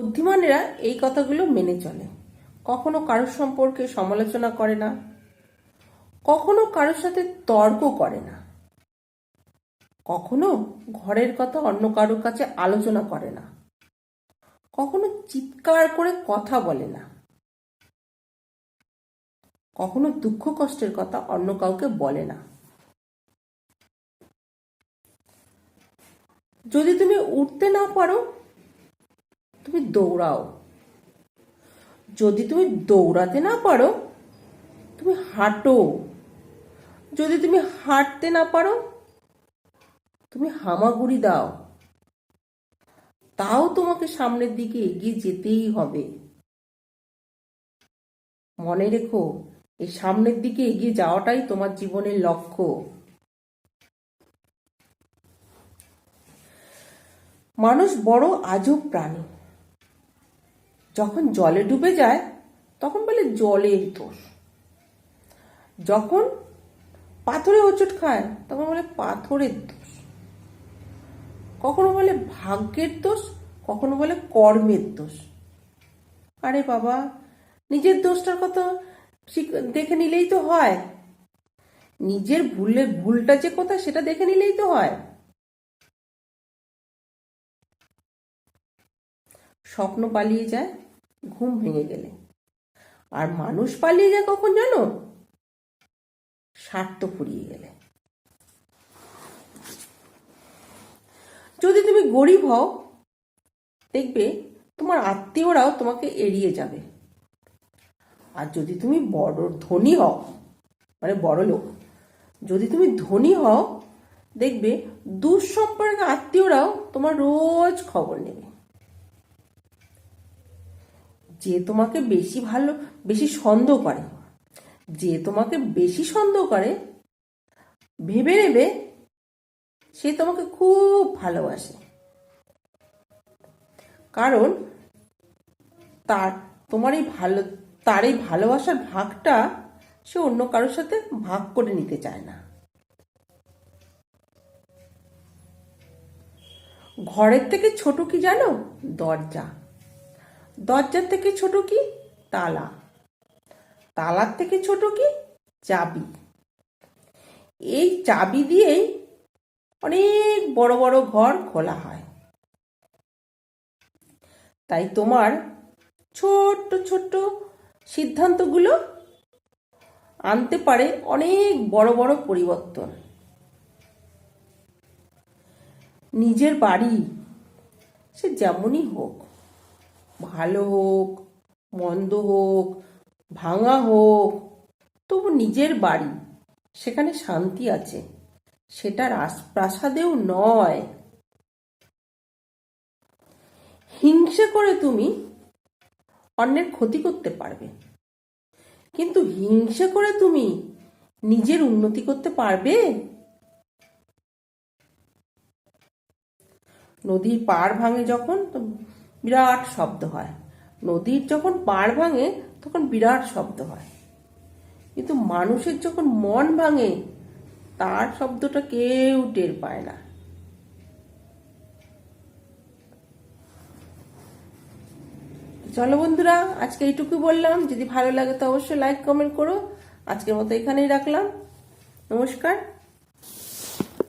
বুদ্ধিমানেরা এই কথাগুলো মেনে চলে। কখনো কারোর সম্পর্কে সমালোচনা করে না। কখনো কারোর সাথে তর্ক করে না। কখনো ঘরের কথা অন্য কারোর কাছে আলোচনা করে না। কখনো চিৎকার করে কথা বলে না। কখনো দুঃখ কষ্টের কথা অন্য কাউকে বলে না। যদি তুমি উঠতে না পারো তুমি দৌড়াও। যদি তুমি দৌড়াতে না পারো, তুমি হাঁটো। যদি তুমি হাঁটতে না পারো, তুমি হামাগুড়ি দাও। তাও তোমাকে সামনের দিকে এগিয়ে যেতেই হবে। মনে রেখো, এই সামনের দিকে এগিয়ে যাওয়াটাই তোমার জীবনের লক্ষ্য। মানুষ বড় আজব প্রাণী। যখন জলে ডুবে যায়, তখন বলে জলের দোষ যখন পাথরে হোঁচট খায়, তখন বলে পাথরের দোষ। কখনো বলে ভাগ্যের দোষ, কখনো বলে কর্মের দোষ। আরে বাবা, নিজের দোষটার কথা দেখে নিলেই তো হয়। নিজের ভুলের ভুলটা যে কথা সেটা দেখে নিলেই তো হয়। স্বপ্ন পালিয়ে যায় ঘুম ভেঙে গেলে। আর মানুষ পালিয়ে যায় কখন জানো? স্বার্থ ফুরিয়ে গেলে। যদি তুমি গরিব হও, দেখবে তোমার আত্মীয়রাও তোমাকে এড়িয়ে যাবে। আর যদি তুমি বড় ধনী হও মানে বড় লোক, যদি তুমি ধনী হও, দেখবে দূর সম্পর্কে আত্মীয়রাও তোমার রোজ খবর নেবে। যে তোমাকে বেশি ভালো, বেশি সন্দেহ করে, যে তোমাকে বেশি সন্দেহ করে, ভেবে নেবে সে তোমাকে খুব ভালোবাসে। কারণ তার, তোমার এই ভালো, তার এই ভালোবাসার ভাগটা সে অন্য কারোর সাথে ভাগ করে নিতে চায় না। ঘরের থেকে ছোট কি জানো? দরজা। দরজার থেকে ছোট কি? তালা। তালার থেকে ছোট কি? চাবি। এই চাবি দিয়েই অনেক বড় বড় ঘর খোলা হয়। তাই তোমার ছোট্ট ছোট্ট সিদ্ধান্তগুলো আনতে পারে অনেক বড় বড় পরিবর্তন। নিজের বাড়ি সে যেমনই হোক। ভালো হোক, মন্দ হোক, ভাঙা হোক, তবু নিজের বাড়ি, সেখানে শান্তি আছে। সেটা রাজপ্রাসাদেও নয়। হিংসে করে তুমি অন্যের ক্ষতি করতে পারবে। কিন্তু হিংসে করে তুমি নিজের উন্নতি করতে পারবে? নদীর পাড় ভাঙে যখন বিরাট শব্দ হয়। নদীর যখন পাড় ভাঙে, তখন বিরাট শব্দ হয়। কিন্তু মানুষের যখন মন ভাঙে, তার শব্দটা কেউ টের পায় না। চলো বন্ধুরা, আজকে এইটুকু বললাম। যদি ভালো লাগে তো অবশ্যই লাইক কমেন্ট করো। আজকের মতো এখানেই রাখলাম। নমস্কার।